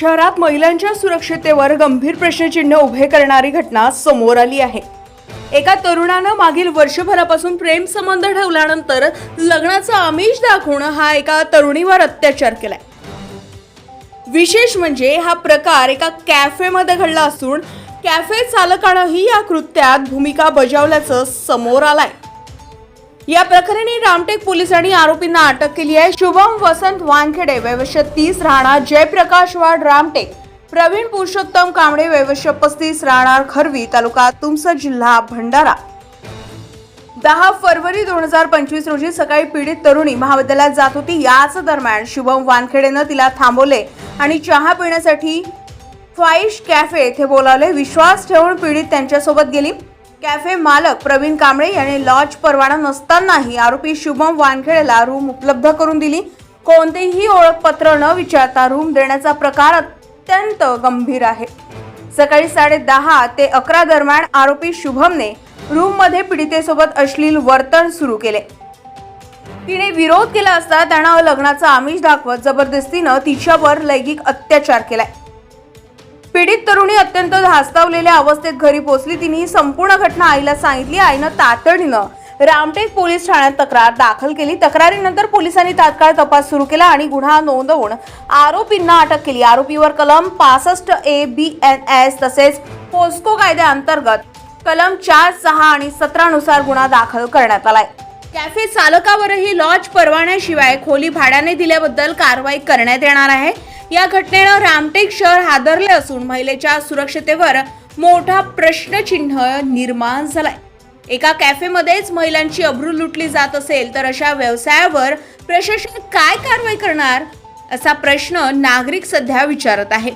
शहरात महिलांच्या सुरक्षेतेवर गंभीर प्रश्नचिन्ह उभे करणारी घटना समोर आली आहे. एका तरुणानं मागील वर्षभरापासून प्रेम संबंध ठेवल्यानंतर लग्नाचं आमिष दाखवणं हा एका तरुणीवर अत्याचार केलाय. विशेष म्हणजे हा प्रकार एका कॅफेमध्ये घडला असून कॅफे चालकानंही या कृत्यात भूमिका बजावल्याचं समोर आलंय. या प्रकरणी रामटेक पोलिसांनी आरोपींना अटक केली आहे. शुभम वसंत वानखेडे वैवश्य तीस राहणार जयप्रकाश वाड रामटेक प्रवीण पुरुषोत्तम कांबळे वैवश्य पस्तीस राहणार खरवी तालुका तुमसा जिल्हा भंडारा. दहा फरवरी दोन हजार पंचवीस रोजी सकाळी पीडित तरुणी महाविद्यालयात जात होती. याच दरम्यान शुभम वानखेडेनं तिला थांबवले आणि चहा पिण्यासाठी फाईश कॅफे येथे बोलावले. विश्वास ठेवून पीडित त्यांच्यासोबत गेली. कॅफे मालक प्रवीण कांबळे यांनी लॉज परवाना नसतानाही आरोपी शुभम वानखेडेला रूम उपलब्ध करून दिली. कोणतेही ओळखपत्र न विचारता रूम देण्याचा प्रकार अत्यंत गंभीर आहे. सकाळी साडे दहा ते अकरा दरम्यान आरोपी शुभमने रूममध्ये पीडितेसोबत अश्लील वर्तन सुरू केले. तिने विरोध केला असता त्यानं लग्नाचा आमिष दाखवत जबरदस्तीनं तिच्यावर लैंगिक अत्याचार केलाय. पीडित तरुणी अत्यंत धास्तावलेल्या अवस्थेत घरी पोहोचली. तिने ही संपूर्ण घटना आईला सांगितली. आईनं तातडीनं रामटेक पोलीस ठाण्यात तक्रार दाखल केली. तक्रारीनंतर पोलिसांनी तात्काळ तपास सुरू केला आणि गुन्हा नोंदवून आरोपींना अटक केली. आरोपीवर कलम पासष्ट ए बी एन एस तसेच पोस्को कायद्याअंतर्गत कलम चार सहा आणि सतरानुसार गुन्हा दाखल करण्यात आलाय. कॅफे चालकावरही लॉज परवान्याशिवाय खोली भाड्याने दिल्याबद्दल कारवाई करण्यात येणार आहे. या घटनेनं रामटेक शहर हादरले असून महिलेच्या सुरक्षतेवर मोठा प्रश्नचिन्ह निर्माण झालाय. एका कॅफेमध्येच महिलांची अब्रू लुटली जात असेल तर अशा व्यवसायावर प्रशासन काय कारवाई करणार? असा प्रश्न नागरिक सध्या विचारत आहे.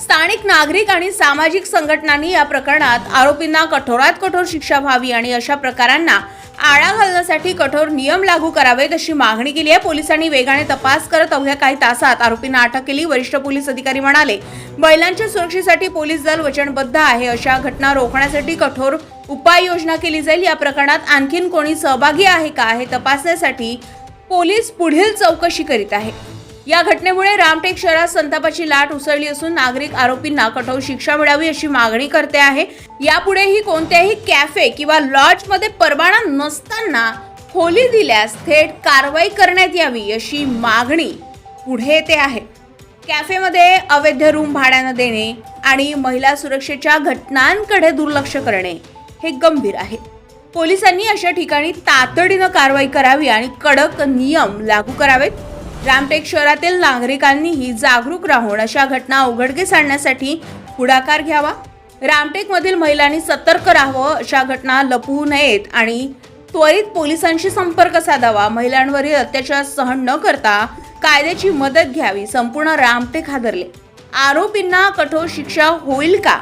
स्थानिक नागरिक आणि सामाजिक संघटनांनी या प्रकरणात आरोपींना कठोरात कठोर शिक्षा व्हावी आणि अशा प्रकारांना आळा घालण्यासाठी कठोर नियम लागू करावेत अशी मागणी केली आहे. पोलिसांनी वेगाने तपास करत अवघ्या काही तासात आरोपींना अटक केली. वरिष्ठ पोलीस अधिकारी म्हणाले महिलांच्या सुरक्षेसाठी पोलीस दल वचनबद्ध आहे. अशा घटना रोखण्यासाठी कठोर उपाययोजना केली जाईल. या प्रकरणात आणखीन कोणी सहभागी आहे का हे तपासण्यासाठी पोलीस पुढील चौकशी करीत आहे. या घटनेमुळे रामटेक शहरात संतापाची लाट उसळली असून नागरिक आरोपींना कठोर शिक्षा मिळावी अशी मागणी करते आहे. यापुढेही कोणत्याही कॅफे किंवा लॉजमध्ये परवाना नसताना खोली दिल्यास थेट कारवाई करण्यात यावी अशी मागणी पुढे येते आहे. कॅफेमध्ये अवैध रूम भाड्यानं देणे आणि महिला सुरक्षेच्या घटनांकडे दुर्लक्ष करणे हे गंभीर आहे. पोलिसांनी अशा ठिकाणी तातडीनं कारवाई करावी आणि कडक नियम लागू करावेत. रामटेक शहरातील नागरिकांनीही जागरूक राहून अशा घटना उघडकीस आणण्यासाठी पुढाकार घ्यावा. रामटेकमधील महिलांनी सतर्क राहावं अशा घटना लपवू नयेत आणि त्वरित पोलिसांशी संपर्क साधावा. महिलांवरील अत्याचार सहन न करता कायद्याची मदत घ्यावी. संपूर्ण रामटेक हादरले. आरोपींना कठोर शिक्षा होईल का?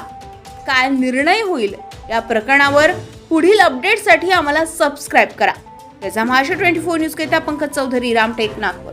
काय निर्णय होईल? या प्रकरणावर पुढील अपडेटसाठी आम्हाला सबस्क्राईब करा. त्याचा महाराष्ट्र ट्वेंटी फोर न्यूज केता पंकज चौधरी रामटेक नागपूर.